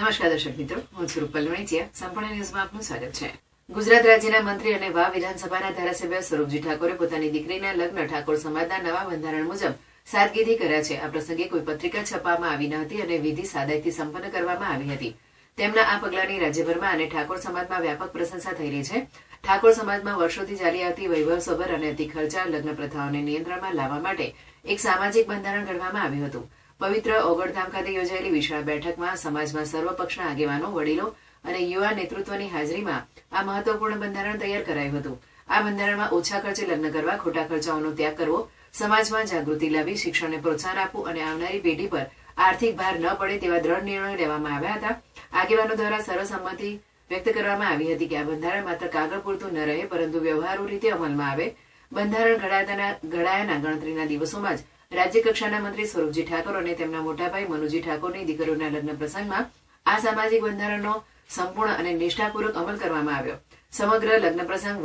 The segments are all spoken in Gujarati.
નમસ્કાર દર્શક મિત્રો, હું છું રૂપલ સંપૂર્ણ ન્યૂઝમાં આપનું સ્વાગત છે. ગુજરાત રાજ્યના મંત્રી અને વા વિધાનસભાના ધારાસભ્ય સ્વરૂપજી ઠાકોરે પોતાની દીકરીના લગ્ન ઠાકોર સમાજના નવા બંધારણ મુજબ સાદગીથી કર્યા છે. આ પ્રસંગે કોઈ પત્રિકા છપાવવામાં આવી ન હતી અને વિધિ સાદાઈથી સંપન્ન કરવામાં આવી હતી. તેમના આ પગલાની રાજ્યભરમાં અને ઠાકોર સમાજમાં વ્યાપક પ્રશંસા થઈ રહી છે. ઠાકોર સમાજમાં વર્ષોથી ચાલી આવતી વૈભવસભર અને અતિ ખર્ચાળ લગ્ન પ્રથાઓને નિયંત્રણમાં લાવવા માટે એક સામાજિક બંધારણ ઘડવામાં આવ્યું હતું. પવિત્ર ઓગળધામ ખાતે યોજાયેલી વિશાળ બેઠકમાં સમાજમાં સર્વપક્ષના આગેવાનો, વડીલો અને યુવા નેતૃત્વની હાજરીમાં આ મહત્વપૂર્ણ બંધારણ તૈયાર કરાયું હતું. આ બંધારણમાં ઓછા ખર્ચે લગ્ન કરવા, ખોટા ખર્ચાઓનો ત્યાગ કરવો, સમાજમાં જાગૃતિ લાવી શિક્ષણને પ્રોત્સાહન આપવું અને આવનારી પેઢી પર આર્થિક ભાર ન પડે તેવા દ્રઢ નિર્ણયો લેવામાં આવ્યા હતા. આગેવાનો દ્વારા સર્વસંમતિ વ્યક્ત કરવામાં આવી હતી કે આ બંધારણ માત્ર કાગળ પૂરતું ન રહે, પરંતુ વ્યવહારુ રીતે અમલમાં આવે. બંધારણ ઘડાયાના ગણતરીના દિવસોમાં જ રાજ્ય કક્ષાના મંત્રી સ્વરૂપજી ઠાકોર અને તેમના મોટાભાઈ મનુજી ઠાકોરની દીકરીઓના લગ્ન પ્રસંગમાં આ સામાજિક બંધારણનો સંપૂર્ણ અને નિષ્ઠાપૂર્વક અમલ કરવામાં આવ્યો. સમગ્ર લગ્ન પ્રસંગ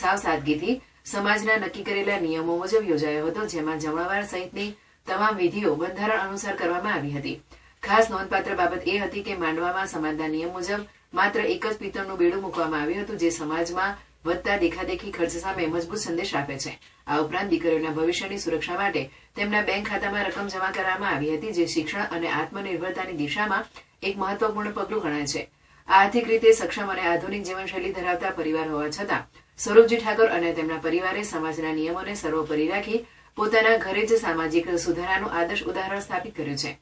સાવ સાદગીથી સમાજના નક્કી કરેલા નિયમો મુજબ યોજાયો હતો, જેમાં જમણવાર સહિતની તમામ વિધિઓ બંધારણ અનુસાર કરવામાં આવી હતી. ખાસ નોંધપાત્ર બાબત એ હતી કે માંડવામાં સમાજના નિયમ મુજબ માત્ર એક જ પિત્તળનું બેડું મૂકવામાં આવ્યું હતું, જે સમાજમાં વધતા દેખાદેખી ખર્ચ સામે મજબૂત સંદેશ આપે છે. આ ઉપરાંત દીકરીઓના ભવિષ્યની સુરક્ષા માટે તેમના બેંક ખાતામાં રકમ જમા કરવામાં આવી હતી, જે શિક્ષણ અને આત્મનિર્ભરતાની દિશામાં એક મહત્વપૂર્ણ પગલું ગણાય છે. આર્થિક રીતે સક્ષમ અને આધુનિક જીવનશૈલી ધરાવતા પરિવાર હોવા છતાં, સ્વરૂપજી ઠાકોર અને તેમના પરિવારે સમાજના નિયમોને સર્વોપરી રાખી પોતાના ઘરે જ સામાજિક સુધારાનું આદર્શ ઉદાહરણ સ્થાપિત કર્યું છે.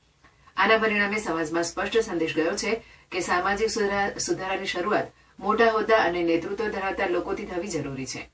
આના પરિણામે સમાજમાં સ્પષ્ટ સંદેશ ગયો છે કે સામાજિક સુધારા- સુધારાની શરૂઆત મોટા હોદ્દા અને નેતૃત્વ ધરાવતા લોકોથી થવી જરૂરી છે.